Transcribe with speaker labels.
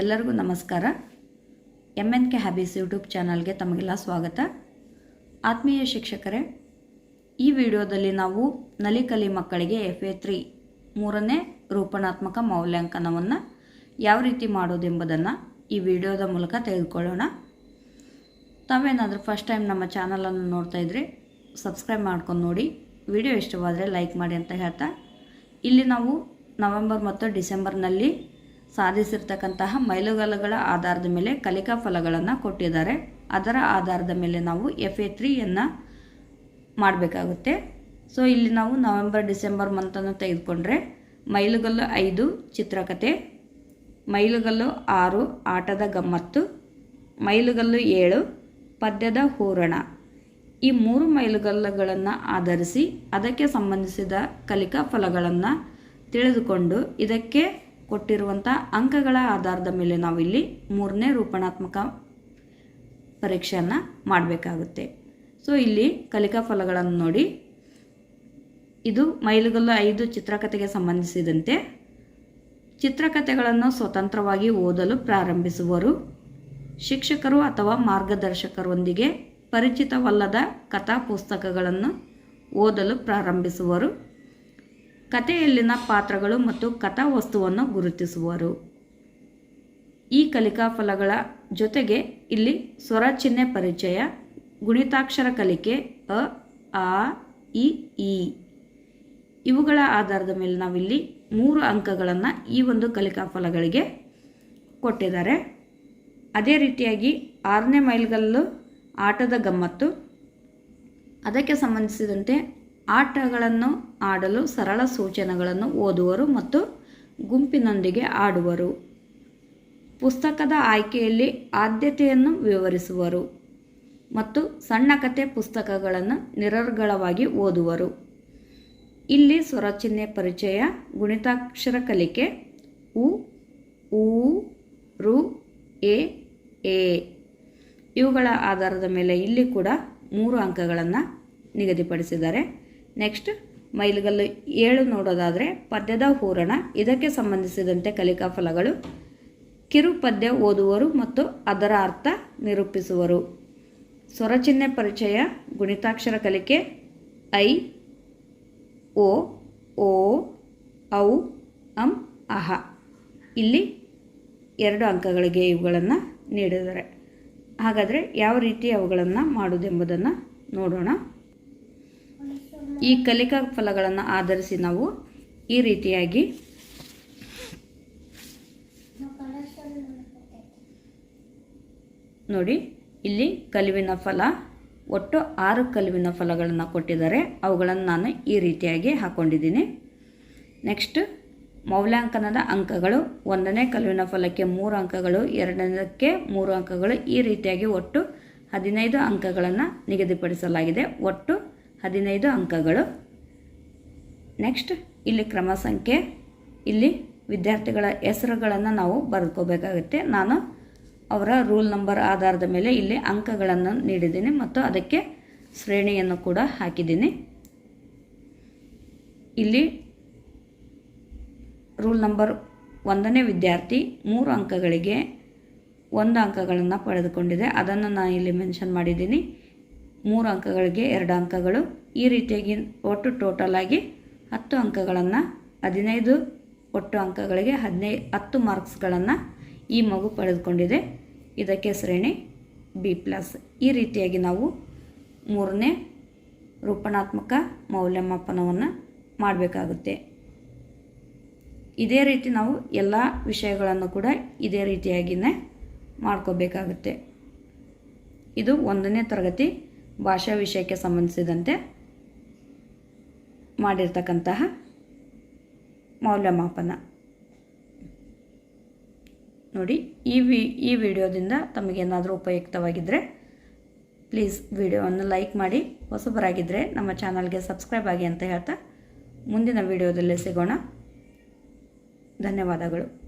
Speaker 1: ಎಲ್ಲರಿಗೂ ನಮಸ್ಕಾರ. M N K hobbies YouTube ಚಾನಲ್ಗೆ ತಮಗೆಲ್ಲ ಸ್ವಾಗತ. ಆತ್ಮೀಯ ಶಿಕ್ಷಕರೇ, ಈ ವಿಡಿಯೋದಲ್ಲಿ ನಾವು ನಲಿಕಲಿ ಮಕ್ಕಳಿಗೆ ಎಫ್ ಎ ತ್ರೀ ಮೂರನೇ ರೂಪಣಾತ್ಮಕ ಮೌಲ್ಯಾಂಕನವನ್ನು ಯಾವ ರೀತಿ ಮಾಡೋದೆಂಬುದನ್ನು ಈ ವಿಡಿಯೋದ ಮೂಲಕ ತೆಗೆದುಕೊಳ್ಳೋಣ. ತಾವೇನಾದರೂ ಫಸ್ಟ್ ಟೈಮ್ ನಮ್ಮ ಚಾನಲನ್ನು ನೋಡ್ತಾ ಇದ್ರಿ ಸಬ್ಸ್ಕ್ರೈಬ್ ಮಾಡ್ಕೊಂಡು ನೋಡಿ. ವಿಡಿಯೋ ಇಷ್ಟವಾದರೆ ಲೈಕ್ ಮಾಡಿ ಅಂತ ಹೇಳ್ತಾ, ಇಲ್ಲಿ ನಾವು ನವೆಂಬರ್ ಮತ್ತು ಡಿಸೆಂಬರ್ನಲ್ಲಿ ಸಾಧಿಸಿರ್ತಕ್ಕಂತಹ ಮೈಲುಗಲ್ಲುಗಳ ಆಧಾರದ ಮೇಲೆ ಕಲಿಕಾ ಫಲಗಳನ್ನು ಕೊಟ್ಟಿದ್ದಾರೆ. ಅದರ ಆಧಾರದ ಮೇಲೆ ನಾವು ಎಫ್ ಎ ತ್ರೀಯನ್ನು ಮಾಡಬೇಕಾಗುತ್ತೆ. ಸೊ ಇಲ್ಲಿ ನಾವು ನವೆಂಬರ್ ಡಿಸೆಂಬರ್ ಮಂತನ್ನು ತೆಗೆದುಕೊಂಡ್ರೆ ಮೈಲುಗಲ್ಲು ಐದು, ಚಿತ್ರಕತೆ, ಮೈಲುಗಲ್ಲು ಆರು, ಆಟದ ಗಮ್ಮತ್ತು, ಮೈಲುಗಲ್ಲು ಏಳು, ಪದ್ಯದ ಹೂರಣ. ಈ ಮೂರು ಮೈಲುಗಲ್ಲುಗಳನ್ನು ಆಧರಿಸಿ ಅದಕ್ಕೆ ಸಂಬಂಧಿಸಿದ ಕಲಿಕಾ ಫಲಗಳನ್ನು ತಿಳಿದುಕೊಂಡು ಇದಕ್ಕೆ ಕೊಟ್ಟಿರುವಂಥ ಅಂಕಗಳ ಆಧಾರದ ಮೇಲೆ ನಾವಿಲ್ಲಿ ಮೂರನೇ ರೂಪಣಾತ್ಮಕ ಪರೀಕ್ಷೆಯನ್ನು ಮಾಡಬೇಕಾಗುತ್ತೆ. ಸೊ ಇಲ್ಲಿ ಕಲಿಕಾ ಫಲಗಳನ್ನು ನೋಡಿ. ಇದು ಮೈಲುಗಲ್ಲು ಐದು ಚಿತ್ರಕಥೆಗೆ ಸಂಬಂಧಿಸಿದಂತೆ. ಚಿತ್ರಕಥೆಗಳನ್ನು ಸ್ವತಂತ್ರವಾಗಿ ಓದಲು ಪ್ರಾರಂಭಿಸುವರು ಶಿಕ್ಷಕರು ಅಥವಾ ಮಾರ್ಗದರ್ಶಕರೊಂದಿಗೆ ಪರಿಚಿತವಲ್ಲದ ಕಥಾ ಪುಸ್ತಕಗಳನ್ನು ಓದಲು ಪ್ರಾರಂಭಿಸುವರು ಕಥೆಯಲ್ಲಿನ ಪಾತ್ರಗಳು ಮತ್ತು ಕಥಾವಸ್ತುವನ್ನು ಗುರುತಿಸುವರು. ಈ ಕಲಿಕಾ ಫಲಗಳ ಜೊತೆಗೆ ಇಲ್ಲಿ ಸ್ವರ ಚಿಹ್ನೆ ಪರಿಚಯ, ಗುಣಿತಾಕ್ಷರ ಕಲಿಕೆ, ಅ, ಆ, ಇ, ಈ. ಇವುಗಳ ಆಧಾರದ ಮೇಲೆ ನಾವಿಲ್ಲಿ ಮೂರು ಅಂಕಗಳನ್ನು ಈ ಒಂದು ಕಲಿಕಾ ಫಲಗಳಿಗೆ ಕೊಟ್ಟಿದ್ದಾರೆ. ಅದೇ ರೀತಿಯಾಗಿ ಆರನೇ ಮೈಲ್ಗಲ್ಲು ಆಟದ ಗಮ್ಮತ್ತು, ಅದಕ್ಕೆ ಸಂಬಂಧಿಸಿದಂತೆ ಆಟಗಳನ್ನು ಆಡಲು ಸರಳ ಸೂಚನೆಗಳನ್ನು ಓದುವರು ಮತ್ತು ಗುಂಪಿನೊಂದಿಗೆ ಆಡುವರು. ಪುಸ್ತಕದ ಆಯ್ಕೆಯಲ್ಲಿ ಆದ್ಯತೆಯನ್ನು ವಿವರಿಸುವರು ಮತ್ತು ಸಣ್ಣ ಕಥೆ ಪುಸ್ತಕಗಳನ್ನು ನಿರರ್ಗಳವಾಗಿ ಓದುವರು. ಇಲ್ಲಿ ಸ್ವರಚಿಹ್ನೆ ಪರಿಚಯ, ಗುಣಿತಾಕ್ಷರ ಕಲಿಕೆ, ಉ ಊ ರು, ಎ ಎ. ಇವುಗಳ ಆಧಾರದ ಮೇಲೆ ಇಲ್ಲಿ ಕೂಡ ಮೂರು ಅಂಕಗಳನ್ನು ನಿಗದಿಪಡಿಸಿದ್ದಾರೆ. ನೆಕ್ಸ್ಟ್ ಮೈಲುಗಲ್ಲು ಏಳು ನೋಡೋದಾದರೆ ಪದ್ಯದ ಹೂರಣ. ಇದಕ್ಕೆ ಸಂಬಂಧಿಸಿದಂತೆ ಕಲಿಕಾ ಫಲಗಳು. ಕಿರು ಪದ್ಯ ಓದುವರು ಮತ್ತು ಅದರ ಅರ್ಥ ನಿರೂಪಿಸುವರು. ಸ್ವರಚಿಹ್ನೆ ಪರಿಚಯ, ಗುಣಿತಾಕ್ಷರ ಕಲಿಕೆ, ಐ, ಓ ಓ, ಔ, ಅಂ, ಅಹ. ಇಲ್ಲಿ ಎರಡು ಅಂಕಗಳಿಗೆ ಇವುಗಳನ್ನು ನೀಡಿದ್ದಾರೆ. ಹಾಗಾದರೆ ಯಾವ ರೀತಿ ಅವುಗಳನ್ನು ಮಾಡುವುದೆಂಬುದನ್ನು ನೋಡೋಣ. ಈ ಕಲಿಕಾ ಫಲಗಳನ್ನು ಆಧರಿಸಿ ನಾವು ಈ ರೀತಿಯಾಗಿ ನೋಡಿ, ಇಲ್ಲಿ ಕಲುವಿನ ಫಲ, ಒಟ್ಟು ಆರು ಕಲುವಿನ ಫಲಗಳನ್ನು ಕೊಟ್ಟಿದ್ದಾರೆ. ಅವುಗಳನ್ನು ನಾನು ಈ ರೀತಿಯಾಗಿ ಹಾಕ್ಕೊಂಡಿದ್ದೀನಿ ನೆಕ್ಸ್ಟ್ ಮೌಲ್ಯಾಂಕನದ ಅಂಕಗಳು. ಒಂದನೇ ಕಲುವಿನ ಫಲಕ್ಕೆ ಮೂರು ಅಂಕಗಳು, ಎರಡನೇದಕ್ಕೆ ಮೂರು ಅಂಕಗಳು. ಈ ರೀತಿಯಾಗಿ ಒಟ್ಟು ಹದಿನೈದು ಅಂಕಗಳನ್ನು ನಿಗದಿಪಡಿಸಲಾಗಿದೆ. ಒಟ್ಟು ಹದಿನೈದು ಅಂಕಗಳು. ನೆಕ್ಸ್ಟ್ ಇಲ್ಲಿ ಕ್ರಮ ಸಂಖ್ಯೆ. ಇಲ್ಲಿ ವಿದ್ಯಾರ್ಥಿಗಳ ಹೆಸರುಗಳನ್ನು ನಾವು ಬರ್ಕೋಬೇಕಾಗುತ್ತೆ ನಾನು ಅವರ ರೂಲ್ ನಂಬರ್ ಆಧಾರದ ಮೇಲೆ ಇಲ್ಲಿ ಅಂಕಗಳನ್ನು ನೀಡಿದ್ದೀನಿ ಮತ್ತು ಅದಕ್ಕೆ ಶ್ರೇಣಿಯನ್ನು ಕೂಡ ಹಾಕಿದ್ದೀನಿ. ಇಲ್ಲಿ ರೂಲ್ ನಂಬರ್ ಒಂದನೇ ವಿದ್ಯಾರ್ಥಿ ಮೂರು ಅಂಕಗಳಿಗೆ ಒಂದು ಅಂಕಗಳನ್ನು ಪಡೆದುಕೊಂಡಿದೆ. ಅದನ್ನು ನಾನು ಇಲ್ಲಿ ಮೆನ್ಷನ್ ಮಾಡಿದ್ದೀನಿ. ಮೂರು ಅಂಕಗಳಿಗೆ ಎರಡು ಅಂಕಗಳು. ಈ ರೀತಿಯಾಗಿ ಒಟ್ಟು ಟೋಟಲ್ ಆಗಿ ಹತ್ತು ಅಂಕಗಳನ್ನು, ಹದಿನೈದು ಒಟ್ಟು ಅಂಕಗಳಿಗೆ ಹದಿನೈ, ಹತ್ತು ಮಾರ್ಕ್ಸ್ಗಳನ್ನು ಈ ಮಗು ಪಡೆದುಕೊಂಡಿದೆ. ಇದಕ್ಕೆ ಶ್ರೇಣಿ ಬಿ ಪ್ಲಸ್ ಈ ರೀತಿಯಾಗಿ ನಾವು ಮೂರನೇ ರೂಪಣಾತ್ಮಕ ಮೌಲ್ಯಮಾಪನವನ್ನು ಮಾಡಬೇಕಾಗುತ್ತೆ. ಇದೇ ರೀತಿ ನಾವು ಎಲ್ಲ ವಿಷಯಗಳನ್ನು ಕೂಡ ಇದೇ ರೀತಿಯಾಗಿಯೇ ಮಾಡ್ಕೋಬೇಕಾಗುತ್ತೆ. ಇದು ಒಂದನೇ ತರಗತಿ. ಭಾಷಾ ವಿಷಯಕ್ಕೆ ಸಂಬಂಧಿಸಿದಂತೆ ಮಾಡಿರ್ತಕ್ಕಂತಹ ಮೌಲ್ಯಮಾಪನ. ನೋಡಿ, ಈ ವಿ, ಈ ವಿಡಿಯೋದಿಂದ ತಮಗೇನಾದರೂ ಉಪಯುಕ್ತವಾಗಿದ್ದರೆ ಪ್ಲೀಸ್ ವಿಡಿಯೋವನ್ನು ಲೈಕ್ ಮಾಡಿ. ಹೊಸಬರಾಗಿದ್ದರೆ ನಮ್ಮ ಚಾನಲ್ಗೆ ಸಬ್ಸ್ಕ್ರೈಬ್ ಆಗಿ ಅಂತ ಹೇಳ್ತಾ ಮುಂದಿನ ವಿಡಿಯೋದಲ್ಲಿ ಸಿಗೋಣ. ಧನ್ಯವಾದಗಳು.